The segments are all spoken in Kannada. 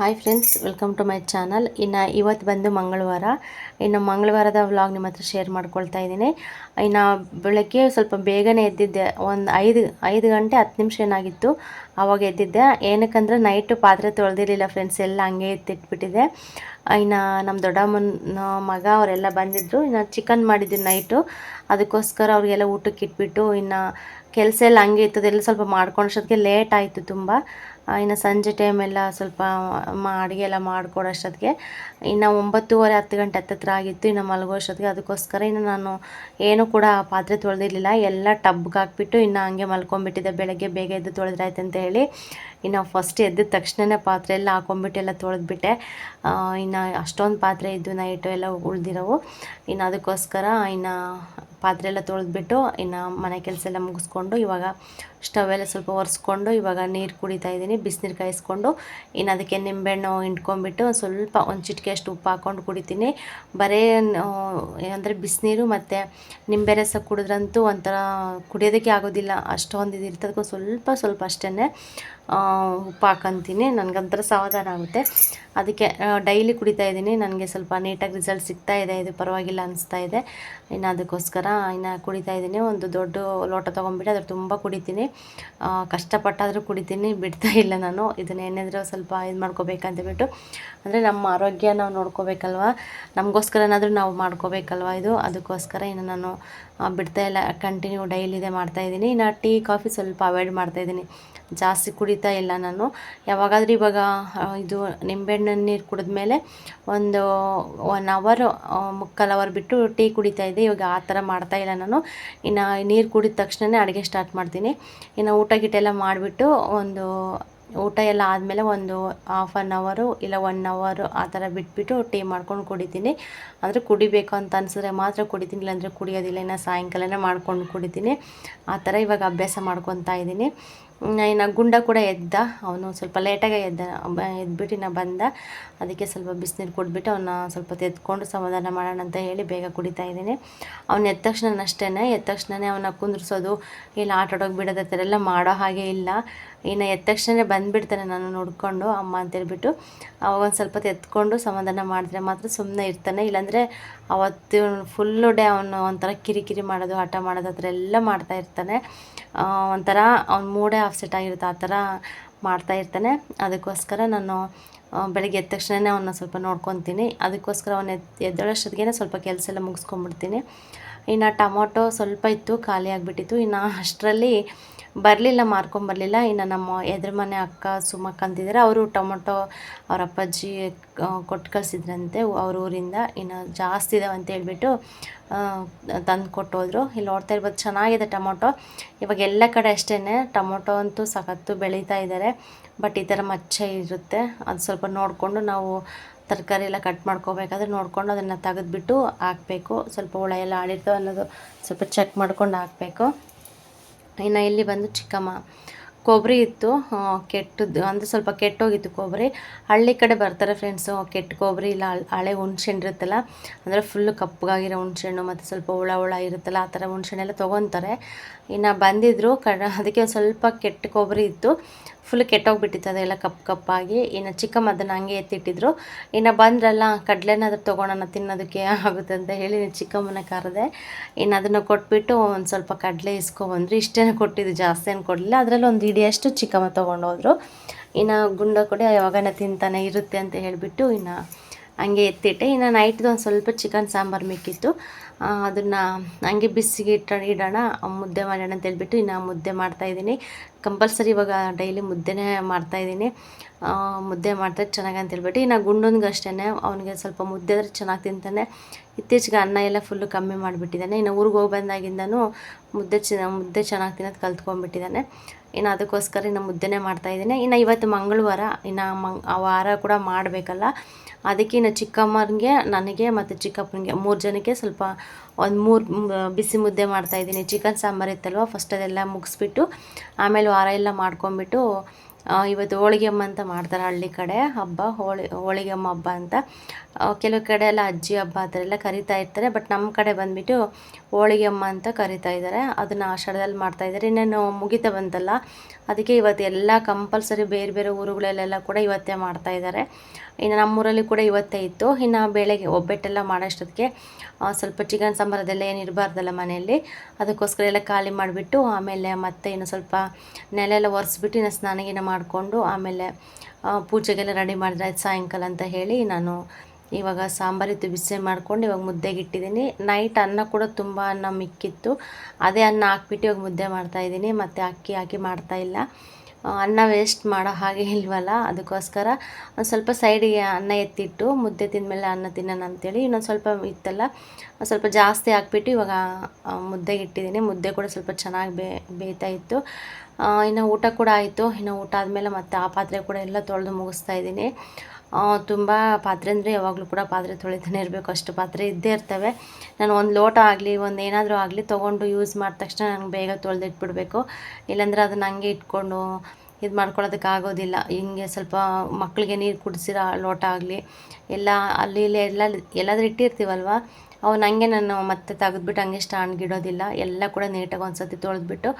Hi friends welcome to my channel ಇನ್ನು ಇವತ್ತು ಬಂದು ಮಂಗಳವಾರ. ಇನ್ನು ಮಂಗಳವಾರದ ವ್ಲಾಗ್ ನಿಮ್ಮ ಹತ್ರ ಶೇರ್ ಮಾಡ್ಕೊಳ್ತಾ ಇದ್ದೀನಿ. ಇನ್ನು ಬೆಳಗ್ಗೆ ಸ್ವಲ್ಪ ಬೇಗನೆ ಎದ್ದಿದ್ದೆ. ಒಂದು ಐದು ಐದು ಗಂಟೆ ಹತ್ತು ನಿಮಿಷ ಏನಾಗಿತ್ತು? ಆವಾಗ ಎದ್ದಿದ್ದೆ. ಏನಕ್ಕಂದ್ರೆ ನೈಟು ಪಾತ್ರೆ ತೊಳೆದಿರಲಿಲ್ಲ ಫ್ರೆಂಡ್ಸ್ ಎಲ್ಲ ಹಂಗೆ ಎತ್ತಿಟ್ಬಿಟ್ಟಿದೆ. ಇನ್ನು ನಮ್ಮ ದೊಡ್ಡಮ್ಮನ ಮಗ ಅವರೆಲ್ಲ ಬಂದಿದ್ದರು ಇನ್ನು ಚಿಕನ್ ಮಾಡಿದ್ದು ನೈಟು ಅದಕ್ಕೋಸ್ಕರ ಅವ್ರಿಗೆಲ್ಲ ಊಟಕ್ಕೆ ಇಟ್ಬಿಟ್ಟು ಇನ್ನು ಕೆಲಸ ಎಲ್ಲ ಹಂಗೆ ಇತ್ತು. ಅದೆಲ್ಲ ಸ್ವಲ್ಪ ಮಾಡ್ಕೊಂಡಷ್ಟೊತ್ತಿಗೆ ಲೇಟ್ ಆಯಿತು ತುಂಬ. ಇನ್ನು ಸಂಜೆ ಟೈಮೆಲ್ಲ ಸ್ವಲ್ಪ ಅಡುಗೆ ಎಲ್ಲ ಮಾಡಿಕೊಡೋಷ್ಟೊತ್ತಿಗೆ ಇನ್ನು ಒಂಬತ್ತೂವರೆ, ಹತ್ತು ಗಂಟೆ ಹತ್ತತ್ರ ಆಗಿತ್ತು, ಇನ್ನು ಮಲಗೋಷ್ಟೊತ್ತಿಗೆ ಅದಕ್ಕೋಸ್ಕರ ಇನ್ನು ನಾನು ಏನೂ ಕೂಡ ಪಾತ್ರೆ ತೊಳೆದಿರಲಿಲ್ಲ. ಎಲ್ಲ ಟಬ್ಗೆ ಹಾಕ್ಬಿಟ್ಟು ಇನ್ನು ಹಂಗೆ ಮಲ್ಕೊಂಬಿಟ್ಟಿದ್ದೆ ಬೆಳಗ್ಗೆ ಬೇಗ ಎದ್ದು ತೊಳೆದ್ರಾಯ್ತು ಅಂತ ಹೇಳಿ. ಇನ್ನು ಫಸ್ಟ್ ಎದ್ದ ತಕ್ಷಣನೇ ಪಾತ್ರೆ ಎಲ್ಲ ಹಾಕೊಂಬಿಟ್ಟು ಎಲ್ಲ ತೊಳೆದ್ಬಿಟ್ಟೆ. ಇನ್ನು ಅಷ್ಟೊಂದು ಪಾತ್ರೆ ಇದ್ದು ನೈಟು ಎಲ್ಲ ಉಳ್ದಿರೋವು. ಇನ್ನು ಅದಕ್ಕೋಸ್ಕರ ಇನ್ನು ಪಾತ್ರೆ ಎಲ್ಲ ತೊಳೆದ್ಬಿಟ್ಟು ಇನ್ನು ಮನೆ ಕೆಲಸ ಎಲ್ಲ ಮುಗಿಸ್ಕೊಂಡು ಇವಾಗ ಸ್ಟವ್ ಎಲ್ಲ ಸ್ವಲ್ಪ ಒರೆಸ್ಕೊಂಡು ಇವಾಗ ನೀರು ಕುಡಿತಾ ಇದ್ದೀನಿ. ಬಿಸಿನೀರು ಕಾಯಿಸ್ಕೊಂಡು ಇನ್ನು ಅದಕ್ಕೆ ನಿಂಬೆಹಣ್ಣು ಹಿಂಡ್ಕೊಂಡ್ಬಿಟ್ಟು ಒಂದು ಸ್ವಲ್ಪ ಒಂದು ಚಿಟಿಕೆ ಅಷ್ಟು ಉಪ್ಪು ಹಾಕ್ಕೊಂಡು ಕುಡಿತೀನಿ. ಬರೇ ಏನಂದರೆ ಬಿಸಿನೀರು ಮತ್ತು ನಿಂಬೆ ರಸ ಕುಡಿದ್ರಂತೂ ಒಂಥರ ಕುಡಿಯೋದಕ್ಕೆ ಆಗೋದಿಲ್ಲ. ಅಷ್ಟೊಂದು ಇದು ಇರ್ತದೆ ಅದಕ್ಕೆ ಸ್ವಲ್ಪ ಸ್ವಲ್ಪ ಅಷ್ಟೇ ಉಪ್ಪು ಹಾಕಂತೀನಿ. ನನಗಂತರ ಸಮಾಧಾನ ಆಗುತ್ತೆ. ಅದಕ್ಕೆ ಡೈಲಿ ಕುಡಿತಾ ಇದ್ದೀನಿ. ನನಗೆ ಸ್ವಲ್ಪ ನೀಟಾಗಿ ರಿಸಲ್ಟ್ ಸಿಗ್ತಾ ಇದೆ. ಇದು ಪರವಾಗಿಲ್ಲ ಅನಿಸ್ತಾ ಇದೆ. ಇನ್ನು ಅದಕ್ಕೋಸ್ಕರ ಇನ್ನು ಕುಡಿತಾ ಇದ್ದೀನಿ. ಒಂದು ದೊಡ್ಡ ಲೋಟ ತೊಗೊಂಡ್ಬಿಟ್ಟು ಅದ್ರ ತುಂಬ ಕುಡಿತೀನಿ. ಕಷ್ಟಪಟ್ಟಾದರೂ ಕುಡಿತೀನಿ. ಬಿಡ್ತಾ ಇಲ್ಲ ನಾನು. ಇದನ್ನು ಏನಾದರೂ ಸ್ವಲ್ಪ ಇದು ಮಾಡ್ಕೋಬೇಕಂತ ಬಿಟ್ಟು ಅಂದರೆ ನಮ್ಮ ಆರೋಗ್ಯ ನಾವು ನೋಡ್ಕೋಬೇಕಲ್ವ? ನಮಗೋಸ್ಕರನಾದರೂ ನಾವು ಮಾಡ್ಕೋಬೇಕಲ್ವ ಇದು? ಅದಕ್ಕೋಸ್ಕರ ಇನ್ನು ನಾನು ಬಿಡ್ತಾ ಇಲ್ಲ. ಕಂಟಿನ್ಯೂ ಡೈಲಿ ಇದೆ ಮಾಡ್ತಾಯಿದ್ದೀನಿ ಇನ್ನು ಟೀ, ಕಾಫಿ ಸ್ವಲ್ಪ ಅವಾಯ್ಡ್ ಮಾಡ್ತಾಯಿದ್ದೀನಿ ಜಾಸ್ತಿ ಕುಡಿತಾ ಇಲ್ಲ ನಾನು. ಯಾವಾಗಾದ್ರೂ ಇವಾಗ ಇದು ನಿಂಬೆಹಣ್ಣಿನ ನೀರು ಕುಡಿದ್ಮೇಲೆ ಒಂದು ಒನ್ ಅವರು ಮುಕ್ಕಾಲು ಅವರ್ ಬಿಟ್ಟು ಟೀ ಕುಡಿತಾ ಇದ್ದೆ. ಇವಾಗ ಆ ಥರ ಮಾಡ್ತಾ ಇಲ್ಲ ನಾನು. ಇನ್ನು ನೀರು ಕುಡಿದ ತಕ್ಷಣವೇ ಅಡುಗೆ ಸ್ಟಾರ್ಟ್ ಮಾಡ್ತೀನಿ. ಇನ್ನು ಊಟ ಗೀಟ ಎಲ್ಲ ಮಾಡಿಬಿಟ್ಟು ಒಂದು, ಊಟ ಎಲ್ಲ ಆದಮೇಲೆ ಒಂದು ಹಾಫ್ ಆನ್ ಅವರು ಇಲ್ಲ ಒನ್ ಅವರು ಆ ಥರ ಬಿಟ್ಬಿಟ್ಟು ಟೀ ಮಾಡ್ಕೊಂಡು ಕುಡಿತೀನಿ. ಅಂದರೆ ಕುಡಿಬೇಕು ಅಂತ ಅನಿಸಿದ್ರೆ ಮಾತ್ರ ಕುಡಿತೀನಿ. ಇಲ್ಲಾಂದರೆ ಕುಡಿಯೋದಿಲ್ಲ. ಇನ್ನು ಸಾಯಂಕಾಲನೇ ಮಾಡ್ಕೊಂಡು ಕುಡಿತೀನಿ. ಆ ಥರ ಇವಾಗ ಅಭ್ಯಾಸ ಮಾಡ್ಕೊತಾ ಇದ್ದೀನಿ. ಇನ್ನು ಗುಂಡ ಕೂಡ ಎದ್ದ. ಅವನು ಸ್ವಲ್ಪ ಲೇಟಾಗೆ ಎದ್ದ. ಎದ್ಬಿಟ್ಟು ಇನ್ನು ಬಂದ. ಅದಕ್ಕೆ ಸ್ವಲ್ಪ ಬಿಸಿನೀರು ಕೊಟ್ಬಿಟ್ಟು ಅವನ್ನ ಸ್ವಲ್ಪ ಎತ್ಕೊಂಡು ಸಮಾಧಾನ ಮಾಡೋಣ ಅಂತ ಹೇಳಿ ಬೇಗ ಕುಡಿತಾ ಇದ್ದೀನಿ. ಅವ್ನು ಎದ್ದ ತಕ್ಷಣ ಅಷ್ಟೇ ಎದ್ದ ತಕ್ಷಣನೇ ಅವನ್ನ ಕುಂದ್ರಿಸೋದು, ಇಲ್ಲ ಆಟ ಆಡೋಕೆ ಬಿಡೋದು ಆ ಥರ ಎಲ್ಲ ಮಾಡೋ ಹಾಗೆ ಇಲ್ಲ. ಇನ್ನು ಎದ್ದ ತಕ್ಷಣ ಬಂದುಬಿಡ್ತಾನೆ ನಾನು ನೋಡಿಕೊಂಡು ಅಮ್ಮ ಅಂತೇಳ್ಬಿಟ್ಟು ಅವಾಗ ಒಂದು ಸ್ವಲ್ಪ ಎತ್ಕೊಂಡು ಸಮಾಧಾನ ಮಾಡಿದ್ರೆ ಮಾತ್ರ ಸುಮ್ಮನೆ ಇರ್ತಾನೆ. ಇಲ್ಲಾಂದರೆ ಅವತ್ತು ಫುಲ್ಲು ಡೇ ಅವನು ಒಂಥರ ಕಿರಿಕಿರಿ ಮಾಡೋದು ಹಠ ಮಾಡೋದು ಆ ಥರ ಎಲ್ಲ ಮಾಡ್ತಾ ಇರ್ತಾನೆ. ಒಂಥರ ಅವ್ನ ಮೂಡೇ ಆಫ್ಸೆಟ್ ಆಗಿರುತ್ತೆ ಆ ಥರ ಮಾಡ್ತಾ ಇರ್ತಾನೆ. ಅದಕ್ಕೋಸ್ಕರ ನಾನು ಬೆಳಗ್ಗೆ ಎದ್ದ ತಕ್ಷಣನೇ ಅವನ್ನ ಸ್ವಲ್ಪ ನೋಡ್ಕೊತೀನಿ. ಅದಕ್ಕೋಸ್ಕರ ಅವನ್ನ ಎದ್ ಎದ್ದೇಳೋಷ್ಟೊತ್ತಿಗೆ ಸ್ವಲ್ಪ ಕೆಲಸ ಎಲ್ಲ ಮುಗಿಸ್ಕೊಂಬಿಡ್ತೀನಿ ಇನ್ನು ಟೊಮೊಟೊ ಸ್ವಲ್ಪ ಇತ್ತು, ಖಾಲಿ ಆಗಿಬಿಟ್ಟಿತ್ತು. ಇನ್ನು ಅಷ್ಟರಲ್ಲಿ ಬರಲಿಲ್ಲ ಮಾರ್ಕೊಂಬರಲಿಲ್ಲ ಇನ್ನು ನಮ್ಮ ಎದುರು ಮನೆ ಅಕ್ಕ ಸುಮಕ್ಕ ಅಂತಿದ್ದಾರೆ ಅವರು ಟೊಮೊಟೊ ಅವ್ರ ಅಪ್ಪಾಜಿ ಕೊಟ್ಟು ಕಳಿಸಿದ್ರಂತೆ ಅವ್ರ ಊರಿಂದ. ಇನ್ನು ಜಾಸ್ತಿ ಇದಾವೆ ಅಂತ ಹೇಳ್ಬಿಟ್ಟು ತಂದು ಕೊಟ್ಟೋದ್ರು. ಇಲ್ಲಿ ನೋಡ್ತಾ ಇರ್ಬೋದು ಚೆನ್ನಾಗಿದೆ ಟೊಮೊಟೊ. ಇವಾಗ ಎಲ್ಲ ಕಡೆ ಅಷ್ಟೇ ಟೊಮೊಟೊ ಅಂತೂ ಸಖತ್ತು ಬೆಳೀತಾ ಇದ್ದಾರೆ ಬಟ್ ಈ ಥರ ಮಚ್ಚೆ ಇರುತ್ತೆ, ಅದು ಸ್ವಲ್ಪ ನೋಡಿಕೊಂಡು ನಾವು ತರಕಾರಿ ಎಲ್ಲ ಕಟ್ ಮಾಡ್ಕೋಬೇಕಾದ್ರೆ ನೋಡಿಕೊಂಡು ಅದನ್ನು ತೆಗೆದುಬಿಟ್ಟು ಹಾಕಬೇಕು. ಸ್ವಲ್ಪ ಹುಳ ಎಲ್ಲ ಆಡಿರ್ತವೆ ಅನ್ನೋದು ಸ್ವಲ್ಪ ಚೆಕ್ ಮಾಡ್ಕೊಂಡು ಹಾಕಬೇಕು. ಇನ್ನು ಇಲ್ಲಿ ಬಂದು ಚಿಕ್ಕಮ್ಮ, ಕೊಬ್ಬರಿ ಇತ್ತು ಕೆಟ್ಟದ್ದು, ಅಂದರೆ ಸ್ವಲ್ಪ ಕೆಟ್ಟೋಗಿತ್ತು ಕೊಬ್ಬರಿ. ಹಳ್ಳಿ ಕಡೆ ಬರ್ತಾರೆ ಫ್ರೆಂಡ್ಸು ಕೆಟ್ಟ ಕೊಬ್ಬರಿ ಇಲ್ಲ, ಹಳ್- ಹುಣ್ಸೆಣ್ಣು ಇರುತ್ತಲ್ಲ, ಅಂದರೆ ಫುಲ್ಲು ಕಪ್ಪಗಾಗಿರೋ ಹುಣ್ಸೆಣ್ಣು ಮತ್ತು ಸ್ವಲ್ಪ ಹುಳ ಹುಳ ಇರುತ್ತಲ್ಲ, ಆ ಥರ ಹುಣ್ಸೆಣ್ಣೆಲ್ಲ ತೊಗೊತಾರೆ. ಇನ್ನು ಬಂದಿದ್ದರು ಕಡ ಅದಕ್ಕೆ ಸ್ವಲ್ಪ ಕೆಟ್ಟ ಕೊಬ್ಬರಿ ಇತ್ತು. ಫುಲ್ ಕೆಟ್ಟೋಗ್ಬಿಟ್ಟಿತ್ತು. ಅದೆಲ್ಲ ಕಪ್ ಕಪ್ಪಾಗಿ ಇನ್ನು ಚಿಕ್ಕಮ್ಮ ಅದನ್ನು ಹಂಗೆ ಎತ್ತಿಟ್ಟಿದ್ರು. ಇನ್ನು ಬಂದ್ರಲ್ಲ, ಕಡಲೆನಾದ್ರೂ ತೊಗೊಳೋಣ ತಿನ್ನೋದಕ್ಕೆ ಆಗುತ್ತೆ ಅಂತ ಹೇಳಿ ಚಿಕ್ಕಮ್ಮನ ಕರೆದೆ. ಇನ್ನು ಅದನ್ನು ಕೊಟ್ಬಿಟ್ಟು ಒಂದು ಸ್ವಲ್ಪ ಕಡಲೆ ಇಸ್ಕೊಬಂದ್ರು. ಇಷ್ಟೇ ಕೊಟ್ಟಿದ್ದು, ಜಾಸ್ತಿ ಏನು ಕೊಡಲಿಲ್ಲ. ಅದರಲ್ಲಿ ಒಂದು ಇಡಿಯಷ್ಟು ಚಿಕ್ಕಮ್ಮ ತೊಗೊಂಡೋದ್ರು. ಇನ್ನು ಗುಂಡ ಕೊಡಿ ಯಾವಾಗನ ತಿಂತಾನೆ ಇರುತ್ತೆ ಅಂತ ಹೇಳಿಬಿಟ್ಟು ಇನ್ನು ಹಂಗೆ ಎತ್ತಿಟ್ಟೆ. ಇನ್ನು ನೈಟ್ದು ಒಂದು ಸ್ವಲ್ಪ ಚಿಕನ್ ಸಾಂಬಾರು ಮಿಕ್ಕಿತ್ತು. ಅದನ್ನು ಹಂಗೆ ಬಿಸಿಗೆ ಇಟ್ಟ ಇಡೋಣ ಮುದ್ದೆ ಮಾಡೋಣ ಅಂತ ಹೇಳ್ಬಿಟ್ಟು ಇನ್ನು ಮುದ್ದೆ ಮಾಡ್ತಾಯಿದ್ದೀನಿ ಕಂಪಲ್ಸರಿ ಇವಾಗ ಡೈಲಿ ಮುದ್ದೆನೇ ಮಾಡ್ತಾಯಿದ್ದೀನಿ ಮುದ್ದೆ ಮಾಡ್ತಾ ಚೆನ್ನಾಗಿ ಅಂತ ಹೇಳ್ಬಿಟ್ಟು ಇನ್ನು ಗುಂಡೊಂದಿಗೆ ಅಷ್ಟೇ ಅವನಿಗೆ ಸ್ವಲ್ಪ ಮುದ್ದೆ ಆದರೆ ಚೆನ್ನಾಗಿ ತಿಂತಾನೆ. ಇತ್ತೀಚೆಗೆ ಅನ್ನ ಎಲ್ಲ ಫುಲ್ಲು ಕಮ್ಮಿ ಮಾಡಿಬಿಟ್ಟಿದ್ದಾನೆ. ಇನ್ನು ಊರಿಗೆ ಹೋಗಿ ಬಂದಾಗಿಂದನೂ ಮುದ್ದೆ ಚ, ಮುದ್ದೆ ಚೆನ್ನಾಗಿ ತಿನ್ನೋದು ಕಲ್ತ್ಕೊಂಡ್ಬಿಟ್ಟಿದ್ದಾನೆ. ಇನ್ನು ಅದಕ್ಕೋಸ್ಕರ ಇನ್ನು ಮುದ್ದೆನೇ ಮಾಡ್ತಾಯಿದ್ದೀನಿ ಇನ್ನು ಇವತ್ತು ಮಂಗಳವಾರ, ಇನ್ನು ಮಂಗ್, ಆ ವಾರ ಕೂಡ ಮಾಡಬೇಕಲ್ಲ. ಅದಕ್ಕೆ ಇನ್ನು ಚಿಕ್ಕಮ್ಮನಿಗೆ, ನನಗೆ ಮತ್ತು ಚಿಕ್ಕಪ್ಪನಿಗೆ ಮೂರು ಜನಕ್ಕೆ ಸ್ವಲ್ಪ ಒಂದು ಮೂರು ಬಿಸಿ ಮುದ್ದೆ ಮಾಡ್ತಾಯಿದ್ದೀನಿ ಚಿಕನ್ ಸಾಂಬಾರು ಇತ್ತಲ್ವ ಫಸ್ಟ್ ಅದೆಲ್ಲ ಮುಗಿಸ್ಬಿಟ್ಟು ಆಮೇಲೆ ವಾರ ಎಲ್ಲ ಮಾಡ್ಕೊಂಬಿಟ್ಟು ಇವತ್ತು ಹೋಳಿಗೆಮ್ಮ ಅಂತ ಮಾಡ್ತಾರೆ ಹಳ್ಳಿ ಕಡೆ ಹಬ್ಬ, ಹೋಳಿ, ಹೋಳಿಗೆಮ್ಮ ಹಬ್ಬ ಅಂತ. ಕೆಲವು ಕಡೆ ಎಲ್ಲ ಅಜ್ಜಿ ಹಬ್ಬ ಆ ಥರ ಎಲ್ಲ ಕರಿತಾ ಇರ್ತಾರೆ ಬಟ್ ನಮ್ಮ ಕಡೆ ಬಂದುಬಿಟ್ಟು ಹೋಳಿಗೆಮ್ಮ ಅಂತ ಕರಿತಾ ಇದ್ದಾರೆ. ಅದನ್ನು ಆಷಾಢದಲ್ಲಿ ಮಾಡ್ತಾ ಇದ್ದಾರೆ. ಇನ್ನೇನು ಮುಗಿತಾ ಬಂತಲ್ಲ, ಅದಕ್ಕೆ ಇವತ್ತು ಎಲ್ಲ ಕಂಪಲ್ಸರಿ ಬೇರೆ ಬೇರೆ ಊರುಗಳಲ್ಲೆಲ್ಲ ಕೂಡ ಇವತ್ತೇ ಮಾಡ್ತಾ ಇದ್ದಾರೆ. ಇನ್ನು ನಮ್ಮೂರಲ್ಲಿ ಕೂಡ ಇವತ್ತೇ ಇತ್ತು. ಇನ್ನು ಬೆಳಗ್ಗೆ ಒಬ್ಬಟ್ಟೆಲ್ಲ ಮಾಡೋಷ್ಟೊತ್ತಿಗೆ ಸ್ವಲ್ಪ ಚಿಕನ್ ಸಾಂಬಾರದೆಲ್ಲ ಏನು ಇರಬಾರ್ದಲ್ಲ ಮನೆಯಲ್ಲಿ. ಅದಕ್ಕೋಸ್ಕರ ಎಲ್ಲ ಖಾಲಿ ಮಾಡಿಬಿಟ್ಟು ಆಮೇಲೆ ಮತ್ತೆ ಇನ್ನು ಸ್ವಲ್ಪ ನೆಲೆಲ್ಲ ಒರೆಸ್ಬಿಟ್ಟು ಇನ್ನು ಸ್ನಾನಗಿನ ಮಾಡಿಕೊಂಡು ಆಮೇಲೆ ಪೂಜೆಗೆಲ್ಲ ರೆಡಿ ಮಾಡಿದ್ರೆ ಆಯ್ತು ಸಾಯಂಕಾಲ ಅಂತ ಹೇಳಿ ನಾನು ಇವಾಗ ಸಾಂಬಾರಿತ್ತು ಬಿಸಿ ಮಾಡ್ಕೊಂಡು ಇವಾಗ ಮುದ್ದೆಗೆ ಇಟ್ಟಿದ್ದೀನಿ. ನೈಟ್ ಅನ್ನ ಕೂಡ ತುಂಬ ಅನ್ನ ಮಿಕ್ಕಿತ್ತು. ಅದೇ ಅನ್ನ ಹಾಕ್ಬಿಟ್ಟು ಇವಾಗ ಮುದ್ದೆ ಮಾಡ್ತಾಯಿದ್ದೀನಿ ಮತ್ತು ಅಕ್ಕಿ ಹಾಕಿ ಮಾಡ್ತಾ ಇಲ್ಲ. ಆ, ಅನ್ನ ವೇಸ್ಟ್ ಮಾಡೋ ಹಾಗೆ ಇಲ್ವಲ್ಲ? ಅದಕ್ಕೋಸ್ಕರ ಒಂದು ಸ್ವಲ್ಪ ಸೈಡಿಗೆ ಅನ್ನ ಎತ್ತಿಟ್ಟು ಮುದ್ದೆ ತಿಂದಮೇಲೆ ಅನ್ನ ತಿನ್ನೋಣ ಅಂತೇಳಿ ಇನ್ನೊಂದು ಸ್ವಲ್ಪ ಇತ್ತಲ್ಲ ಸ್ವಲ್ಪ ಜಾಸ್ತಿ ಹಾಕ್ಬಿಟ್ಟು ಇವಾಗ ಮುದ್ದೆಗೆ ಇಟ್ಟಿದ್ದೀನಿ. ಮುದ್ದೆ ಕೂಡ ಸ್ವಲ್ಪ ಚೆನ್ನಾಗಿ ಬೇ, ಬೇಯ್ತಾ ಇತ್ತು. ಇನ್ನು ಊಟ ಕೂಡ ಆಯಿತು. ಇನ್ನು ಊಟ ಆದಮೇಲೆ ಮತ್ತೆ ಆ ಪಾತ್ರೆ ಕೂಡ ಎಲ್ಲ ತೊಳೆದು ಮುಗಿಸ್ತಾ ಇದ್ದೀನಿ. ತುಂಬ ಪಾತ್ರೆ ಅಂದರೆ ಯಾವಾಗಲೂ ಕೂಡ ಪಾತ್ರೆ ತೊಳಿತಾನೆ ಇರಬೇಕು. ಅಷ್ಟು ಪಾತ್ರೆ ಇದ್ದೇ ಇರ್ತವೆ. ನಾನು ಒಂದು ಲೋಟ ಆಗಲಿ, ಒಂದು ಏನಾದರೂ ಆಗಲಿ ತೊಗೊಂಡು ಯೂಸ್ ಮಾಡಿದ ತಕ್ಷಣ ನಂಗೆ ಬೇಗ ತೊಳೆದಿಟ್ಬಿಡ್ಬೇಕು. ಇಲ್ಲಾಂದರೆ ಅದನ್ನು ಹಂಗೆ ಇಟ್ಕೊಂಡು ಇದು ಮಾಡ್ಕೊಳ್ಳೋದಕ್ಕೆ ಆಗೋದಿಲ್ಲ. ಹಿಂಗೆ ಸ್ವಲ್ಪ ಮಕ್ಕಳಿಗೆ ನೀರು ಕುಡಿಸಿರೋ ಲೋಟ ಆಗಲಿ, ಎಲ್ಲ ಅಲ್ಲಿ ಇಲ್ಲಿ ಎಲ್ಲ ಎಲ್ಲಾದರೂ ಇಟ್ಟಿರ್ತೀವಲ್ವ? ಅವನ್ನ ಹಂಗೆ ನಾನು ಮತ್ತೆ ತೆಗೆದ್ಬಿಟ್ಟು ಹಂಗೆ ಸ್ಟ್ಯಾಂಡ್ಗಿಡೋದಿಲ್ಲ ಎಲ್ಲ ಕೂಡ ನೀಟಾಗಿ ಒಂದು ಸತಿ ತೊಳೆದ್ಬಿಟ್ಟು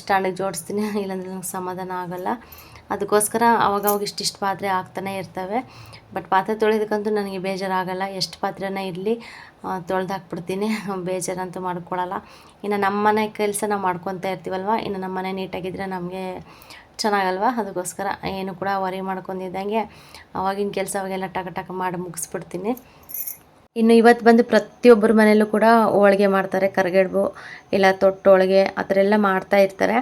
ಸ್ಟ್ಯಾಂಡಿಗೆ ಜೋಡಿಸ್ತೀನಿ. ಇಲ್ಲಾಂದ್ರೆ ನಂಗೆ ಸಮಾಧಾನ ಆಗೋಲ್ಲ. ಅದಕ್ಕೋಸ್ಕರ ಅವಾಗವಾಗ ಇಷ್ಟಿಷ್ಟು ಪಾತ್ರೆ ಆಗ್ತಾನೆ ಇರ್ತವೆ. ಬಟ್ ಪಾತ್ರೆ ತೊಳೆಯೋದಕ್ಕಂತೂ ನನಗೆ ಬೇಜಾರಾಗಲ್ಲ. ಎಷ್ಟು ಪಾತ್ರೆನ ಇರಲಿ ತೊಳೆದು ಹಾಕ್ಬಿಡ್ತೀನಿ. ಬೇಜಾರಂತೂ ಮಾಡ್ಕೊಳ್ಳಲ್ಲ ಇನ್ನು ನಮ್ಮ ಮನೆ ಕೆಲಸ ನಾವು ಮಾಡ್ಕೊತಾ ಇರ್ತೀವಲ್ವ? ಇನ್ನು ನಮ್ಮ ಮನೆ ನೀಟಾಗಿದ್ದರೆ ನಮಗೆ ಚೆನ್ನಾಗಲ್ವ? ಅದಕ್ಕೋಸ್ಕರ ಏನು ಕೂಡ ವರಿ ಮಾಡ್ಕೊಂಡಿದ್ದಂಗೆ ಅವಾಗಿನ ಕೆಲಸ ಅವಾಗೆಲ್ಲ ಟಕ ಟಕ ಮಾಡಿ ಮುಗಿಸ್ಬಿಡ್ತೀನಿ. ಇನ್ನು ಇವತ್ತು ಬಂದು ಪ್ರತಿಯೊಬ್ಬರ ಮನೆಯಲ್ಲೂ ಕೂಡ ಹೋಳಿಗೆ ಮಾಡ್ತಾರೆ. ಕರ್ಗಡ್ಬು, ಇಲ್ಲ ತೊಟ್ಟು ಹೋಳಿಗೆ ಆ ಥರ ಎಲ್ಲ ಮಾಡ್ತಾ ಇರ್ತಾರೆ.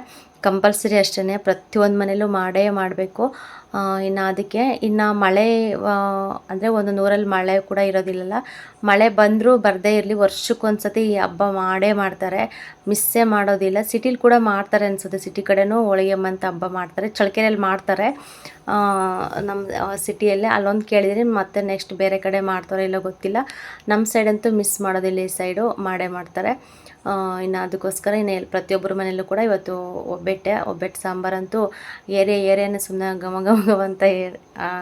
ಕಂಪಲ್ಸರಿ ಅಷ್ಟೇ ಪ್ರತಿಯೊಂದು ಮನೇಲೂ ಮಾಡೇ ಮಾಡಬೇಕು. ಇನ್ನು ಅದಕ್ಕೆ ಇನ್ನು ಮಳೆ ಅಂದರೆ ಒಂದೊಂದು ಊರಲ್ಲಿ ಮಳೆ ಕೂಡ ಇರೋದಿಲ್ಲಲ್ಲ. ಮಳೆ ಬಂದರೂ ಬರದೇ ಇರಲಿ ವರ್ಷಕ್ಕೊಂದು ಸತಿ ಈ ಹಬ್ಬ ಮಾಡೇ ಮಾಡ್ತಾರೆ. ಮಿಸ್ಸೇ ಮಾಡೋದಿಲ್ಲ. ಸಿಟಿಲಿ ಕೂಡ ಮಾಡ್ತಾರೆ ಅನಿಸುತ್ತೆ. ಸಿಟಿ ಕಡೆನೂ ಹೋಳಿಗೆಮ್ಮ ಅಂತ ಹಬ್ಬ ಮಾಡ್ತಾರೆ. ಚಳಕೆರೆಯಲ್ಲಿ ಮಾಡ್ತಾರೆ. ನಮ್ಮ ಸಿಟಿಯಲ್ಲೇ. ಅಲ್ಲೊಂದು ಕೇಳಿದರೆ ಮತ್ತೆ ನೆಕ್ಸ್ಟ್ ಬೇರೆ ಕಡೆ ಮಾಡ್ತಾರೋ ಇಲ್ಲೋ ಗೊತ್ತಿಲ್ಲ. ನಮ್ಮ ಸೈಡಂತೂ ಮಿಸ್ ಮಾಡೋದಿಲ್ಲ ಈ ಸೈಡು. ಮಾಡೇ ಮಾಡ್ತಾರೆ. ಇನ್ನು ಅದಕ್ಕೋಸ್ಕರ ಇನ್ನು ಎಲ್ಲಿ ಪ್ರತಿಯೊಬ್ಬರ ಮನೆಯಲ್ಲೂ ಕೂಡ ಇವತ್ತು ಒಬ್ಬೆಟ್ಟೆ, ಒಬ್ಬೆಟ್ಟು ಸಾಂಬಾರಂತೂ ಏರಿಯಾ, ಏರಿಯಾನೇ ಸುಮ್ಮನೆ ಘಮ ಘಮ ಘಮ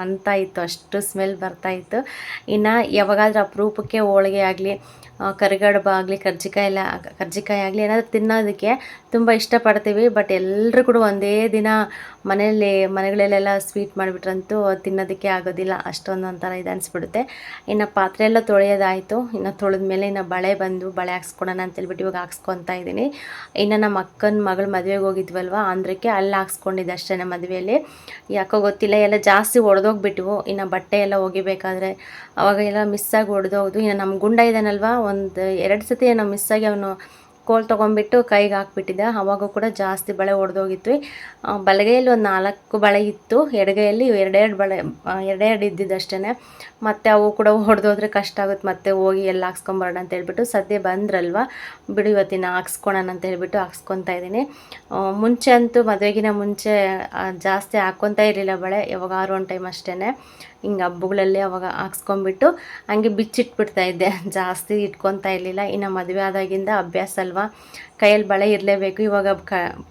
ಅಂತ ಇತ್ತು. ಅಷ್ಟು ಸ್ಮೆಲ್ ಬರ್ತಾ ಇತ್ತು. ಇನ್ನು ಯಾವಾಗಾದ್ರೂ ಅಪರೂಪಕ್ಕೆ ಹೋಳಿಗೆ ಆಗಲಿ ಕರಿಗಡುಬು ಆಗಲಿ, ಕರ್ಜಿಕಾಯಿ ಎಲ್ಲ, ಕರ್ಜಿಕಾಯಿ ಆಗಲಿ ಏನಾದರೂ ತಿನ್ನೋದಕ್ಕೆ ತುಂಬ ಇಷ್ಟಪಡ್ತೀವಿ. ಬಟ್ ಎಲ್ಲರೂ ಕೂಡ ಒಂದೇ ದಿನ ಮನೆಯಲ್ಲಿ, ಮನೆಗಳಲ್ಲೆಲ್ಲ ಸ್ವೀಟ್ ಮಾಡಿಬಿಟ್ರಂತೂ ತಿನ್ನೋದಕ್ಕೆ ಆಗೋದಿಲ್ಲ. ಅಷ್ಟೊಂದು ಒಂಥರ ಇದು ಅನಿಸ್ಬಿಡುತ್ತೆ. ಇನ್ನು ಪಾತ್ರೆ ಎಲ್ಲ ತೊಳೆಯೋದಾಯಿತು. ಇನ್ನು ತೊಳೆದ ಮೇಲೆ ಇನ್ನು ಬಳೆ ಬಂದು, ಬಳೆ ಹಾಕ್ಸ್ಕೊಳೋಣ ಅಂತೇಳ್ಬಿಟ್ಟು ಇವಾಗ ಹಾಕ್ಸ್ಕೊತಾ ಇದ್ದೀನಿ. ಇನ್ನು ನಮ್ಮ ಅಕ್ಕನ ಮಗಳು ಮದುವೆಗೆ ಹೋಗಿದ್ವಲ್ವ? ಆಂಧ್ರಕ್ಕೆ ಅಲ್ಲಿ ಹಾಕ್ಸ್ಕೊಂಡಿದ್ದೆ ಅಷ್ಟೇ ಮದುವೆಯಲ್ಲಿ. ಯಾಕೋ ಗೊತ್ತಿಲ್ಲ, ಎಲ್ಲ ಜಾಸ್ತಿ ಒಡೆದೋಗ್ಬಿಟ್ಟಿವು ಇನ್ನು ಬಟ್ಟೆ ಎಲ್ಲ ಒಗಿಬೇಕಾದ್ರೆ ಅವಾಗ ಎಲ್ಲ ಮಿಸ್ಸಾಗಿ ಒಡೆದೋಗ್ದು. ಇನ್ನು ನಮ್ಮ ಗುಂಡ ಇದ್ದಾನಲ್ವ ಒಂದು ಎರಡು ಸತಿ ಏನೋ ಮಿಸ್ಸಾಗಿ ಅವನು ಕೋಲ್ ತೊಗೊಂಡ್ಬಿಟ್ಟು ಕೈಗೆ ಹಾಕ್ಬಿಟ್ಟಿದ್ದೆ. ಅವಾಗೂ ಕೂಡ ಜಾಸ್ತಿ ಬಳೆ ಒಡೆದೋಗಿತ್ತು. ಬಲಗೈಯಲ್ಲಿ ಒಂದು ನಾಲ್ಕು ಬಳೆ ಇತ್ತು. ಎಡಗೈಯಲ್ಲಿ ಎರಡೆರಡು ಬಳೆ ಎರಡೆರಡು ಇದ್ದಿದ್ದಷ್ಟೇ ಮತ್ತು ಅವು ಕೂಡ ಹೊಡೆದೋದ್ರೆ ಕಷ್ಟ ಆಗುತ್ತೆ. ಮತ್ತೆ ಹೋಗಿ ಎಲ್ಲ ಹಾಕ್ಸ್ಕೊಂಬರೋಣ ಅಂತ ಹೇಳ್ಬಿಟ್ಟು ಸದ್ಯ ಬಂದ್ರಲ್ವ? ಬಿಡು ಇವತ್ತಿನ ಹಾಕ್ಸ್ಕೊಳೋಣ ಅಂತ ಹೇಳ್ಬಿಟ್ಟು ಹಾಕ್ಸ್ಕೊತಾ ಇದ್ದೀನಿ. ಮುಂಚೆ ಅಂತೂ ಮದುವೆಗಿನ ಮುಂಚೆ ಜಾಸ್ತಿ ಹಾಕ್ಕೊತಾ ಇರಲಿಲ್ಲ ಬಳೆ. ಯಾವಾಗಾರು ಒಂದು ಟೈಮ್ ಅಷ್ಟೇ ಹಿಂಗೆ ಹಬ್ಬಗಳಲ್ಲಿ ಅವಾಗ ಹಾಕ್ಸ್ಕೊಂಬಿಟ್ಟು ಹಂಗೆ ಬಿಚ್ಚಿಟ್ಬಿಡ್ತಾ ಇದ್ದೆ. ಜಾಸ್ತಿ ಇಟ್ಕೊತಾ ಇರಲಿಲ್ಲ. ಇನ್ನು ಮದುವೆ ಆದಾಗಿಂದ ಅಭ್ಯಾಸ ಅಲ್ವಾ? ಕೈಯಲ್ಲಿ ಬಳೆ ಇರಲೇಬೇಕು. ಇವಾಗ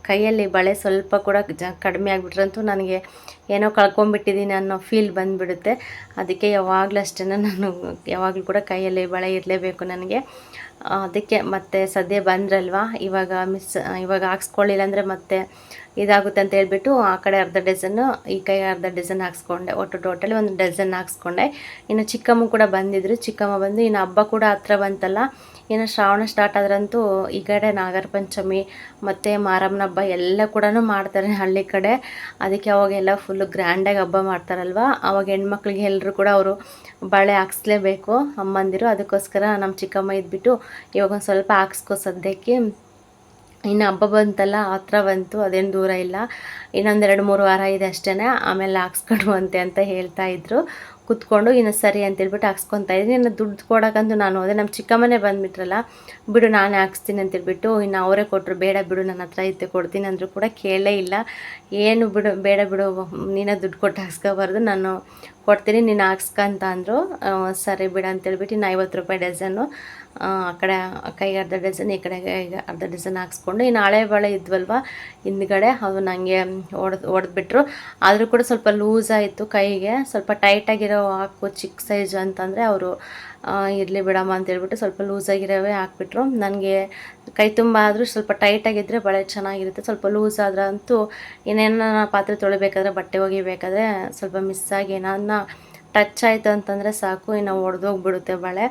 ಕೈಯಲ್ಲಿ ಬಳೆ ಸ್ವಲ್ಪ ಕೂಡ ಜ, ಕಡಿಮೆ ಆಗಿಬಿಟ್ರಂತೂ ನನಗೆ ಏನೋ ಕಳ್ಕೊಂಬಿಟ್ಟಿದ್ದೀನಿ ಅನ್ನೋ ಫೀಲ್ ಬಂದುಬಿಡುತ್ತೆ. ಅದಕ್ಕೆ ಯಾವಾಗಲೂ ಅಷ್ಟೇ ನಾನು ಯಾವಾಗಲೂ ಕೂಡ ಕೈಯಲ್ಲಿ ಬಳೆ ಇರಲೇಬೇಕು ನನಗೆ. ಅದಕ್ಕೆ ಮತ್ತೆ ಸದ್ಯ ಬಂದ್ರಲ್ವಾ? ಇವಾಗ ಮಿಸ್, ಇವಾಗ ಹಾಕ್ಸ್ಕೊಳ್ಳಿಲ್ಲ ಅಂದರೆ ಮತ್ತೆ ಇದಾಗುತ್ತೆ ಅಂತ ಹೇಳ್ಬಿಟ್ಟು ಆ ಕಡೆ ಅರ್ಧ ಡಜನ್ನು ಈ ಕೈ ಅರ್ಧ ಡಜನ್ ಹಾಕ್ಸ್ಕೊಂಡೆ. ಒಟ್ಟು ಟೋಟಲಿ ಒಂದು ಡಜನ್ ಹಾಕ್ಸ್ಕೊಂಡೆ. ಇನ್ನು ಚಿಕ್ಕಮ್ಮ ಕೂಡ ಬಂದಿದ್ರು. ಚಿಕ್ಕಮ್ಮ ಬಂದು, ಇನ್ನು ಹಬ್ಬ ಕೂಡ ಹತ್ರ ಬಂತಲ್ಲ. ಇನ್ನು ಶ್ರಾವಣ ಸ್ಟಾರ್ಟ್ ಆದ್ರಂತೂ ಈ ಕಡೆ ನಾಗರ ಪಂಚಮಿ ಮತ್ತು ಮಾರಮ್ಮನ ಹಬ್ಬ ಎಲ್ಲ ಕೂಡ ಮಾಡ್ತಾರೆ ಹಳ್ಳಿ ಕಡೆ. ಅದಕ್ಕೆ ಅವಾಗೆಲ್ಲ ಫುಲ್ಲು ಗ್ರ್ಯಾಂಡಾಗಿ ಹಬ್ಬ ಮಾಡ್ತಾರಲ್ವ? ಅವಾಗ ಹೆಣ್ಮಕ್ಳಿಗೆ ಎಲ್ಲರೂ ಕೂಡ ಅವರು ಬಳೆ ಹಾಕ್ಸ್ಲೇಬೇಕು. ಅಮ್ಮಂದಿರು. ಅದಕ್ಕೋಸ್ಕರ ನಮ್ಮ ಚಿಕ್ಕಮ್ಮ ಇದ್ಬಿಟ್ಟು ಇವಾಗ ಒಂದು ಸ್ವಲ್ಪ ಹಾಕ್ಸ್ಕೊ ಸದ್ಯಕ್ಕೆ. ಇನ್ನು ಹಬ್ಬ ಬಂತಲ್ಲ ಹತ್ರ ಬಂತು, ಅದೇನು ದೂರ ಇಲ್ಲ. ಇನ್ನೊಂದು ಎರಡು, ಮೂರು ವಾರ ಇದೆ ಅಷ್ಟೇ ಆಮೇಲೆ ಹಾಕ್ಸ್ಕೊಡುವಂತೆ ಅಂತ ಹೇಳ್ತಾ ಇದ್ರು. ಕುತ್ಕೊಂಡು ಇನ್ನು ಸರಿ ಅಂತೇಳ್ಬಿಟ್ಟು ಹಾಕ್ಸ್ಕೊತಾ ಇದ್ದೀನಿ. ಇನ್ನು ದುಡ್ಡು ಕೊಡೋಕ್ಕಂತೂ ನಾನು ಹೋದೆ. ನಮ್ಮ ಚಿಕ್ಕಮ್ಮನೇ ಬಂದುಬಿಟ್ರಲ್ಲ, ಬಿಡು, ನಾನೇ ಹಾಕ್ಸ್ತೀನಿ ಅಂತೇಳ್ಬಿಟ್ಟು ಇನ್ನು ಅವರೇ ಕೊಟ್ಟರು ಬೇಡ ಬಿಡು, ನನ್ನ ಹತ್ರ ಐತೆ ಕೊಡ್ತೀನಿ ಅಂದರೂ ಕೂಡ ಕೇಳಲೇ ಇಲ್ಲ. ಏನು ಬಿಡು, ಬೇಡ ಬಿಡು, ನೀನೇ ದುಡ್ಡು ಕೊಟ್ಟು ಹಾಕ್ಸ್ಕೋಬಾರ್ದು, ನಾನು ಕೊಡ್ತೀನಿ, ನೀನು ಹಾಕ್ಸ್ಕಂತ ಅಂದರು. ಸರಿ ಬಿಡ ಅಂತೇಳ್ಬಿಟ್ಟು ಇನ್ನು ಐವತ್ತು ರೂಪಾಯಿ ಡಜನ್ನು ಆ ಕಡೆ ಕೈಗೆ ಅರ್ಧ ಡಜನ್ ಈ ಕಡೆ ಕೈಗೆ ಅರ್ಧ ಡಜನ್ ಹಾಕ್ಸ್ಕೊಂಡು ಇನ್ನು ಹಳೆ ಬಳೆ ಇದ್ವಲ್ವ, ಹಿಂದ್ಗಡೆ ಅದು ನನಗೆ ಒಡೆದು ಹೊಡೆದ್ಬಿಟ್ರು ಆದರೂ ಕೂಡ ಸ್ವಲ್ಪ ಲೂಸ್ ಆಯಿತು ಕೈಗೆ. ಸ್ವಲ್ಪ ಟೈಟಾಗಿರೋ ಹಾಕು ಚಿಕ್ಕ ಸೈಜ್ ಅಂತಂದರೆ ಅವರು ಇರಲಿ ಬಿಡಮ್ಮ ಅಂತೇಳ್ಬಿಟ್ಟು ಸ್ವಲ್ಪ ಲೂಸಾಗಿರೋವೇ ಹಾಕ್ಬಿಟ್ರು. ನನಗೆ ಕೈ ತುಂಬ ಆದರೂ ಸ್ವಲ್ಪ ಟೈಟಾಗಿದ್ದರೆ ಬಳೆ ಚೆನ್ನಾಗಿರುತ್ತೆ. ಸ್ವಲ್ಪ ಲೂಸ್ ಆದ್ರೆ ಅಂತೂ ಇನ್ನೇನ ಪಾತ್ರೆ ತೊಳಿಬೇಕಾದ್ರೆ ಬಟ್ಟೆ ಒಗಿಬೇಕಾದ್ರೆ ಸ್ವಲ್ಪ ಮಿಸ್ ಆಗಿ ಟಚ್ ಆಯಿತು ಅಂತಂದರೆ ಸಾಕು, ಇನ್ನು ಒಡೆದೋಗ್ಬಿಡುತ್ತೆ ಬಳೆ.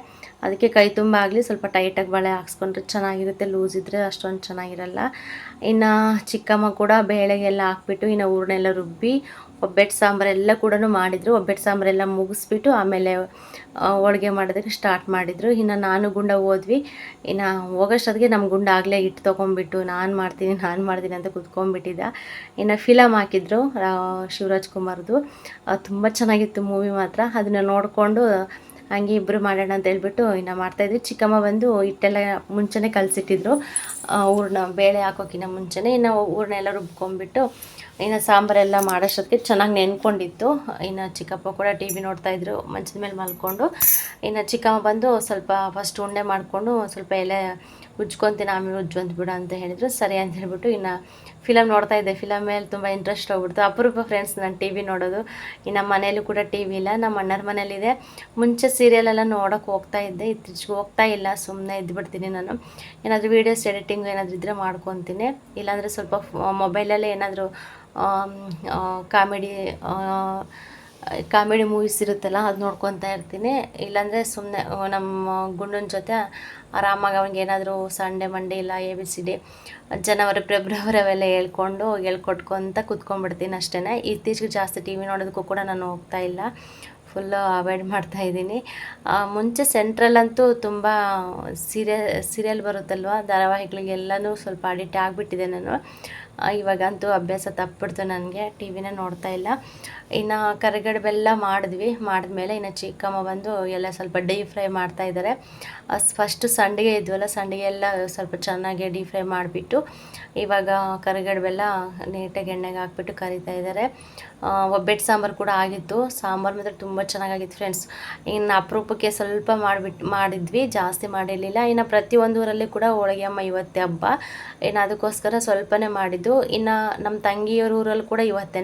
ಅದಕ್ಕೆ ಕೈ ತುಂಬ ಆಗಲಿ, ಸ್ವಲ್ಪ ಟೈಟಾಗಿ ಬಳೆ ಹಾಕ್ಸ್ಕೊಂಡ್ರೆ ಚೆನ್ನಾಗಿರುತ್ತೆ. ಲೂಸ್ ಇದ್ದರೆ ಅಷ್ಟೊಂದು ಚೆನ್ನಾಗಿರಲ್ಲ. ಇನ್ನು ಚಿಕ್ಕಮ್ಮ ಕೂಡ ಬೇಳೆಗೆಲ್ಲ ಹಾಕ್ಬಿಟ್ಟು ಇನ್ನು ಊರನ್ನೆಲ್ಲ ರುಬ್ಬಿ, ಒಬ್ಬಟ್ಟು ಸಾಂಬಾರೆಲ್ಲ ಕೂಡ ಮಾಡಿದರು. ಒಬ್ಬೆಟ್ಟು ಸಾಂಬಾರೆಲ್ಲ ಮುಗಿಸ್ಬಿಟ್ಟು ಆಮೇಲೆ ಹೋಳಿಗೆ ಮಾಡೋದಕ್ಕೆ ಸ್ಟಾರ್ಟ್ ಮಾಡಿದರು. ಇನ್ನು ನಾನು ಗುಂಡ ಹೋದ್ವಿ. ಇನ್ನು ಹೋಗೋಷ್ಟೊತ್ತಿಗೆ ನಮ್ಮ ಗುಂಡ ಆಗಲೇ ಇಟ್ಟು ತೊಗೊಂಬಿಟ್ಟು ನಾನು ಮಾಡ್ತೀನಿ ನಾನು ಮಾಡ್ತೀನಿ ಅಂತ ಕುತ್ಕೊಂಡ್ಬಿಟ್ಟಿದ್ದ. ಇನ್ನು ಫಿಲಮ್ ಹಾಕಿದ್ರು ಶಿವರಾಜ್ ಕುಮಾರ್ದು. ತುಂಬ ಚೆನ್ನಾಗಿತ್ತು ಮೂವಿ ಮಾತ್ರ. ಅದನ್ನು ನೋಡಿಕೊಂಡು ಹಂಗೆ ಇಬ್ಬರು ಮಾಡೋಣ ಅಂತ ಹೇಳ್ಬಿಟ್ಟು ಇನ್ನು ಮಾಡ್ತಾಯಿದ್ವಿ ಚಿಕ್ಕಮ್ಮ ಬಂದು ಹಿಟ್ಟೆಲ್ಲ ಮುಂಚೆನೇ ಕಲಸಿಟ್ಟಿದ್ರು. ಹೂರ್ಣ ಬೇಳೆ ಹಾಕೋಕ್ಕಿಂತ ಮುಂಚೆನೇ ಇನ್ನು ಊರನ್ನೆಲ್ಲ ರುಬ್ಕೊಂಡ್ಬಿಟ್ಟು ಇನ್ನು ಸಾಂಬಾರೆಲ್ಲ ಮಾಡೋಷ್ಟೊತ್ತಿಗೆ ಚೆನ್ನಾಗಿ ನೆನ್ಕೊಂಡಿತ್ತು. ಇನ್ನು ಚಿಕ್ಕಪ್ಪ ಕೂಡ ಟಿ ವಿ ನೋಡ್ತಾಯಿದ್ರು ಮಂಚದ ಮೇಲೆ ಮಲ್ಕೊಂಡು. ಇನ್ನು ಚಿಕ್ಕಮ್ಮ ಬಂದು ಸ್ವಲ್ಪ ಫಸ್ಟ್ ಉಂಡೆ ಮಾಡಿಕೊಂಡು ಸ್ವಲ್ಪ ಎಲೆ ಉಜ್ಕೊತೀನಿ, ಆಮೇಲೆ ಉಜ್ಜೊಂದು ಬಿಡು ಅಂತ ಹೇಳಿದರು. ಸರಿ ಅಂತ ಹೇಳ್ಬಿಟ್ಟು ಇನ್ನು ಫಿಲಮ್ ನೋಡ್ತಾ ಇದ್ದೆ. ಫಿಲಮ್ ಮೇಲೆ ತುಂಬ ಇಂಟ್ರೆಸ್ಟ್ ಹೋಗ್ಬಿಡ್ತು. ಅಪರೂಪ ಫ್ರೆಂಡ್ಸ್ ನಾನು ಟಿ ವಿ ನೋಡೋದು. ಇನ್ನು ನಮ್ಮ ಮನೇಲೂ ಕೂಡ ಟಿ ವಿ ಇಲ್ಲ. ನಮ್ಮ ಅಣ್ಣರ ಮನೇಲಿದೆ. ಮುಂಚೆ ಸೀರಿಯಲೆಲ್ಲ ನೋಡೋಕೆ ಹೋಗ್ತಾ ಇದ್ದೆ. ಇತ್ತೀಚೆಗೆ ಹೋಗ್ತಾ ಇಲ್ಲ. ಸುಮ್ಮನೆ ಇದ್ಬಿಡ್ತೀನಿ ನಾನು. ಏನಾದರೂ ವೀಡಿಯೋಸ್ ಎಡಿಟಿಂಗ್ ಏನಾದರೂ ಇದ್ದರೆ ಮಾಡ್ಕೊತೀನಿ. ಇಲ್ಲಾಂದರೆ ಸ್ವಲ್ಪ ಮೊಬೈಲಲ್ಲೇ ಏನಾದರೂ ಕಾಮಿಡಿ ಕಾಮಿಡಿ ಮೂವೀಸ್ ಇರುತ್ತಲ್ಲ, ಅದು ನೋಡ್ಕೊತಾ ಇರ್ತೀನಿ. ಇಲ್ಲಾಂದರೆ ಸುಮ್ಮನೆ ನಮ್ಮ ಗುಂಡನ ಜೊತೆ ಆರಾಮಾಗಿ ಅವ್ನಿಗೆ ಏನಾದರೂ ಸಂಡೇ, ಮಂಡೇ ಇಲ್ಲ, A, B, C, D, January, February ಅವೆಲ್ಲ ಹೇಳ್ಕೊಂಡು ಹೇಳ್ಕೊಟ್ಕೊತ ಕುತ್ಕೊಂಡ್ಬಿಡ್ತೀನಿ ಅಷ್ಟೇ ಇತ್ತೀಚೆಗೆ ಜಾಸ್ತಿ ಟಿ ವಿ ನೋಡೋದಕ್ಕೂ ಕೂಡ ನಾನು ಹೋಗ್ತಾ ಇಲ್ಲ. ಫುಲ್ಲು ಅವಾಯ್ಡ್ ಮಾಡ್ತಾ ಇದ್ದೀನಿ. ಮುಂಚೆ ಸೆಂಟ್ರಲ್ಲಂತೂ ತುಂಬ ಸೀರಿಯಲ್ ಸೀರಿಯಲ್ ಬರುತ್ತಲ್ವ, ಧಾರಾವಾಹಿಗಳಿಗೆಲ್ಲನೂ ಸ್ವಲ್ಪ ಅಡಿಕ್ಟ್ ಆಗಿಬಿಟ್ಟಿದೆ ನಾನು. ಇವಾಗಂತೂ ಅಭ್ಯಾಸ ತಪ್ಪಿಡ್ತು ನನಗೆ ಟಿ ವಿನೇ ನೋಡ್ತಾ ಇಲ್ಲ. ಇನ್ನು ಕರಿಗಡ್ಬೆಲ್ಲ ಮಾಡಿದ್ವಿ, ಮಾಡಿದ್ಮೇಲೆ ಇನ್ನು ಚಿಕ್ಕಮ್ಮ ಬಂದು ಎಲ್ಲ ಸ್ವಲ್ಪ ಡೀಪ್ ಫ್ರೈ ಮಾಡ್ತಾ ಇದ್ದಾರೆ ಫಸ್ಟ್ ಸಂಡಿಗೆ ಇದ್ವಲ್ಲ, ಸಂಡಿಗೆ ಎಲ್ಲ ಸ್ವಲ್ಪ ಚೆನ್ನಾಗಿ ಡೀಪ್ ಫ್ರೈ ಮಾಡಿಬಿಟ್ಟು ಇವಾಗ ಕರಿಗಡ್ಬೆಲ್ಲ ನೀಟಾಗಿ ಎಣ್ಣೆಗೆ ಹಾಕ್ಬಿಟ್ಟು ಕರಿತಾ ಇದ್ದಾರೆ ಒಬ್ಬೆಟ್ಟು ಸಾಂಬಾರು ಕೂಡ ಆಗಿತ್ತು. ಸಾಂಬಾರು ಮಾತ್ರ ತುಂಬ ಚೆನ್ನಾಗಾಗಿತ್ತು ಫ್ರೆಂಡ್ಸ್ ಇನ್ನು ಅಪರೂಪಕ್ಕೆ ಸ್ವಲ್ಪ ಮಾಡಿಬಿಟ್ಟು ಮಾಡಿದ್ವಿ, ಜಾಸ್ತಿ ಮಾಡಿರಲಿಲ್ಲ. ಇನ್ನು ಪ್ರತಿಯೊಂದು ಊರಲ್ಲಿ ಕೂಡ ಹೋಳಿಗೆ ಅಮ್ಮ ಇವತ್ತೇ ಹಬ್ಬ. ಇನ್ನು ಅದಕ್ಕೋಸ್ಕರ ಸ್ವಲ್ಪನೇ ಮಾಡಿದ್ದು ಇನ್ನು ನಮ್ಮ ತಂಗಿಯವ್ರ ಊರಲ್ಲಿ ಕೂಡ ಇವತ್ತೇ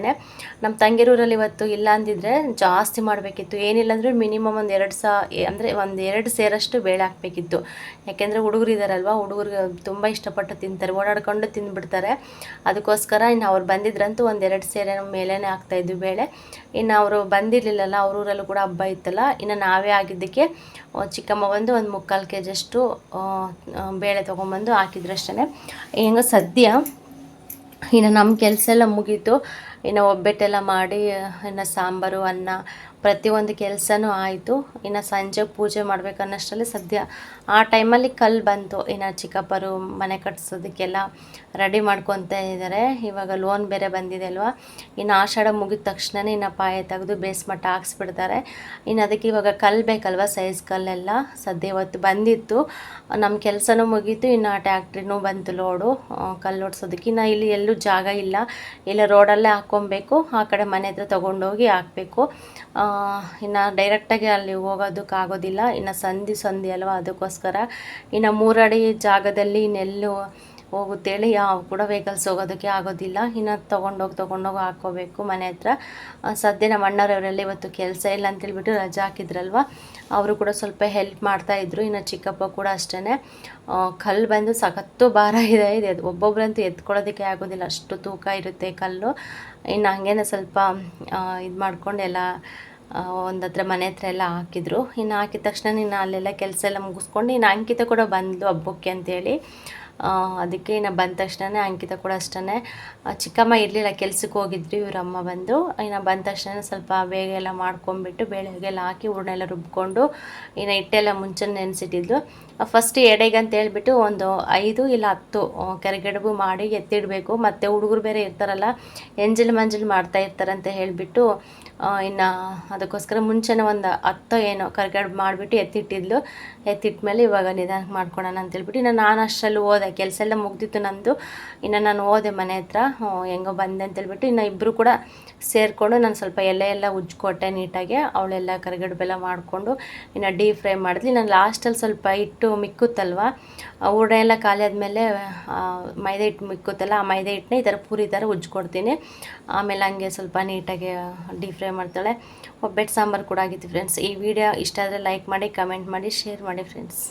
ನಮ್ಮ ತಂಗಿಯರೂರಲ್ಲಿ ಇವತ್ತು ಇಲ್ಲ ಅಂದಿದ್ರೆ ಜಾಸ್ತಿ ಮಾಡಬೇಕಿತ್ತು. ಏನಿಲ್ಲ ಅಂದರೆ ಮಿನಿಮಮ್ ಒಂದು ಎರಡು ಸಾ ಅಂದರೆ ಒಂದು ಎರಡು ಸೇರಷ್ಟು ಬೇಳೆ ಹಾಕಬೇಕಿತ್ತು. ಯಾಕೆಂದರೆ ಹುಡುಗರು ಇದ್ದಾರಲ್ವ ಹುಡುಗರಿಗೆ ತುಂಬ ಇಷ್ಟಪಟ್ಟು ತಿಂತಾರೆ, ಓಡಾಡ್ಕೊಂಡು ತಿಂದುಬಿಡ್ತಾರೆ. ಅದಕ್ಕೋಸ್ಕರ ಇನ್ನು ಅವ್ರು ಬಂದಿದ್ರಂತೂ ಒಂದು ಎರಡು ಸೇರೆ ಮೇಲೇ ಹಾಕ್ತಾಯಿದ್ವಿ ಬೇಳೆ. ಇನ್ನು ಅವರು ಬಂದಿರಲಿಲ್ಲಲ್ಲ, ಅವ್ರ ಊರಲ್ಲೂ ಕೂಡ ಹಬ್ಬ ಇತ್ತಲ್ಲ, ಇನ್ನು ನಾವೇ ಆಗಿದ್ದಕ್ಕೆ ಚಿಕ್ಕಮ್ಮ ಬಂದು ಒಂದು ಮುಕ್ಕಾಲು ಕೆ ಜಿಯಷ್ಟು ಬೇಳೆ ತೊಗೊಂಬಂದು ಹಾಕಿದ್ರಷ್ಟೇ ಹೆಂಗೋ ಸದ್ಯ ಇನ್ನು ನಮ್ಮ ಕೆಲಸ ಎಲ್ಲ ಮುಗೀತು. ಇನ್ನು ಒಬ್ಬಟ್ಟೆಲ್ಲ ಮಾಡಿ, ಇನ್ನು ಸಾಂಬಾರು, ಅನ್ನ, ಪ್ರತಿಯೊಂದು ಕೆಲಸನೂ ಆಯಿತು. ಇನ್ನು ಸಂಜೆ ಪೂಜೆ ಅನ್ನೋಷ್ಟರಲ್ಲಿ ಸದ್ಯ ಆ ಟೈಮಲ್ಲಿ ಕಲ್ಲು ಬಂತು. ಇನ್ನು ಚಿಕ್ಕಪ್ಪರು ಮನೆ ಕಟ್ಸೋದಕ್ಕೆಲ್ಲ ರೆಡಿ ಮಾಡ್ಕೊತ ಇದ್ದಾರೆ ಇವಾಗ ಲೋನ್ ಬೇರೆ ಬಂದಿದೆ ಅಲ್ವಾ? ಇನ್ನು ಆಷಾಢ ಮುಗಿದ ತಕ್ಷಣವೇ ಇನ್ನು ಪಾಯ ತೆಗೆದು ಬೇಸ್ಮಟ್ಟ ಹಾಕ್ಸ್ಬಿಡ್ತಾರೆ. ಇನ್ನು ಅದಕ್ಕೆ ಇವಾಗ ಕಲ್ಲು ಬೇಕಲ್ವ ಸೈಜ್ ಕಲ್ಲೆಲ್ಲ? ಸದ್ಯ ಇವತ್ತು ಬಂದಿತ್ತು. ನಮ್ಮ ಕೆಲಸನೂ ಮುಗೀತು. ಇನ್ನು ಟ್ಯಾಕ್ಟ್ರಿನೂ ಬಂತು ಲೋಡು ಕಲ್ಲು ಓಡಿಸೋದಕ್ಕೆ. ಇನ್ನು ಇಲ್ಲಿ ಎಲ್ಲೂ ಜಾಗ ಇಲ್ಲ. ಇಲ್ಲ ರೋಡಲ್ಲೇ ಹಾಕ್ಕೊಬೇಕು. ಆ ಕಡೆ ಮನೆ ಹತ್ರ ತೊಗೊಂಡೋಗಿ ಹಾಕಬೇಕು. ಇನ್ನು ಡೈರೆಕ್ಟಾಗಿ ಅಲ್ಲಿ ಹೋಗೋದಕ್ಕಾಗೋದಿಲ್ಲ ಇನ್ನು ಸಂಧಿ ಸಂಧಿ ಅಲ್ವಾ ಅದಕ್ಕೋಸ್ಕರ. ಇನ್ನು ಮೂರಡಿ ಜಾಗದಲ್ಲಿ ಇನ್ನೆಲ್ಲೂ ಹೋಗುತ್ತೇಳಿ. ಯಾವ ಕೂಡ ವೆಹಿಕಲ್ಸ್ ಹೋಗೋದಕ್ಕೆ ಆಗೋದಿಲ್ಲ. ಇನ್ನು ತೊಗೊಂಡೋಗಿ ತೊಗೊಂಡೋಗಿ ಹಾಕ್ಕೋಬೇಕು ಮನೆ ಹತ್ರ. ಸದ್ಯ ನಮ್ಮ ಅಣ್ಣರವರೆಲ್ಲ ಇವತ್ತು ಕೆಲಸ ಇಲ್ಲ ಅಂತೇಳ್ಬಿಟ್ಟು ರಜೆ ಹಾಕಿದ್ರಲ್ವ? ಅವರು ಕೂಡ ಸ್ವಲ್ಪ ಹೆಲ್ಪ್ ಮಾಡ್ತಾಯಿದ್ರು ಇನ್ನು ಚಿಕ್ಕಪ್ಪ ಕೂಡ ಅಷ್ಟೇ ಕಲ್ಲು ಬಂದು ಸಖತ್ತು ಭಾರ ಇದೆ. ಇದೆ ಒಬ್ಬೊಬ್ಬರಂತೂ ಎತ್ಕೊಳ್ಳೋದಕ್ಕೆ ಆಗೋದಿಲ್ಲ. ಅಷ್ಟು ತೂಕ ಇರುತ್ತೆ ಕಲ್ಲು. ಇನ್ನು ಹಂಗೇನೆ ಸ್ವಲ್ಪ ಇದು ಮಾಡ್ಕೊಂಡು ಎಲ್ಲ ಒಂದು ಹತ್ರ ಮನೆ ಹತ್ರ ಎಲ್ಲ ಹಾಕಿದ್ರು. ಇನ್ನು ಹಾಕಿದ ತಕ್ಷಣ ನೀನು ಅಲ್ಲೆಲ್ಲ ಕೆಲಸ ಎಲ್ಲ ಮುಗಿಸ್ಕೊಂಡು ಇನ್ನು ಅಂಕಿತ ಕೂಡ ಬಂದು ಹಬ್ಬಕ್ಕೆ ಅಂತೇಳಿ. ಅದಕ್ಕೆ ಇನ್ನು ಬಂದ ತಕ್ಷಣನೇ, ಅಂಕಿತ ಕೂಡ ಅಷ್ಟೇ ಚಿಕ್ಕಮ್ಮ ಇರಲಿಲ್ಲ, ಕೆಲ್ಸಕ್ಕೆ ಹೋಗಿದ್ರಿ, ಇವರಮ್ಮ ಬಂದು. ಇನ್ನು ಬಂದ ತಕ್ಷಣ ಸ್ವಲ್ಪ ಬೇಗ ಎಲ್ಲ ಮಾಡ್ಕೊಂಬಿಟ್ಟು ಬೇಳೆಗೆಲ್ಲ ಹಾಕಿ ಹೂರ್ಣೆಲ್ಲ ರುಬ್ಕೊಂಡು ಇನ್ನು ಹಿಟ್ಟೆಲ್ಲ ಮುಂಚೆ ನೆನೆಸಿಟ್ಟಿದ್ದು. ಫಸ್ಟ್ ಎಡೆಗೆ ಅಂತ ಹೇಳ್ಬಿಟ್ಟು ಒಂದು ಐದು ಇಲ್ಲ ಹತ್ತು ಕೆರೆಗಡುಬು ಮಾಡಿ ಎತ್ತಿಡಬೇಕು. ಮತ್ತು ಹುಡುಗರು ಬೇರೆ ಇರ್ತಾರಲ್ಲ, ಎಂಜಲ್ ಮಂಜಲ್ ಮಾಡ್ತಾ ಇರ್ತಾರಂತ ಹೇಳಿಬಿಟ್ಟು ಇನ್ನು ಅದಕ್ಕೋಸ್ಕರ ಮುಂಚೆನೇ ಒಂದು ಹತ್ತೋ ಏನೋ ಕರ್ಗಡ್ ಮಾಡಿಬಿಟ್ಟು ಎತ್ತಿಟ್ಟಿದ್ಲು. ಎತ್ತಿಟ್ಮೇಲೆ ಇವಾಗ ನಿಧಾನಕ್ಕೆ ಮಾಡ್ಕೊಳೋಣ ಅಂತೇಳ್ಬಿಟ್ಟು ಇನ್ನು ನಾನು ಅಷ್ಟರಲ್ಲಿ ಹೋದೆ ಕೆಲಸ ಎಲ್ಲ ಮುಗ್ದಿತ್ತು ನಂದು. ಇನ್ನು ನಾನು ಹೋದೆ ಮನೆ ಹತ್ರ ಹೆಂಗೋ ಬಂದೆ ಅಂತೇಳ್ಬಿಟ್ಟು ಇನ್ನು ಇಬ್ಬರು ಕೂಡ ಸೇರಿಕೊಂಡು ನಾನು ಸ್ವಲ್ಪ ಎಲೆ ಎಲ್ಲ ಉಜ್ಜಿಕೊಟ್ಟೆ ನೀಟಾಗಿ, ಅವಳೆಲ್ಲ ಕರ್ಗಡ್ ಬೆಲ್ಲ ಮಾಡಿಕೊಂಡು ಇನ್ನು ಡೀಪ್ ಫ್ರೈ ಮಾಡಿದ್ಲಿ. ನಾನು ಲಾಸ್ಟಲ್ಲಿ ಸ್ವಲ್ಪ ಹಿಟ್ಟು ಮಿಕ್ಕುತ್ತಲ್ವ ಹೂರ್ಣ ಎಲ್ಲ ಖಾಲಿ ಆದಮೇಲೆ ಮೈದಾ ಹಿಟ್ಟು ಮಿಕ್ಕುತ್ತಲ್ಲ, ಆ ಮೈದಾ ಹಿಟ್ಟನ್ನ ಈ ಥರ ಪೂರಿ ಥರ ಉಜ್ಕೊಡ್ತೀನಿ. ಆಮೇಲೆ ಹಂಗೆ ಸ್ವಲ್ಪ ನೀಟಾಗಿ ಡೀಪ್ ಫ್ರೈ ಮಾಡ್ತಾಳೆ. ಒಬ್ಬಟ್ಟು ಸಾಂಬಾರು ಕೂಡ ಆಗಿತ್ತು ಫ್ರೆಂಡ್ಸ್ ಈ ವಿಡಿಯೋ ಇಷ್ಟ ಆದರೆ ಲೈಕ್ ಮಾಡಿ ಕಮೆಂಟ್ ಮಾಡಿ ಶೇರ್ ಮಾಡಿ ಫ್ರೆಂಡ್ಸ್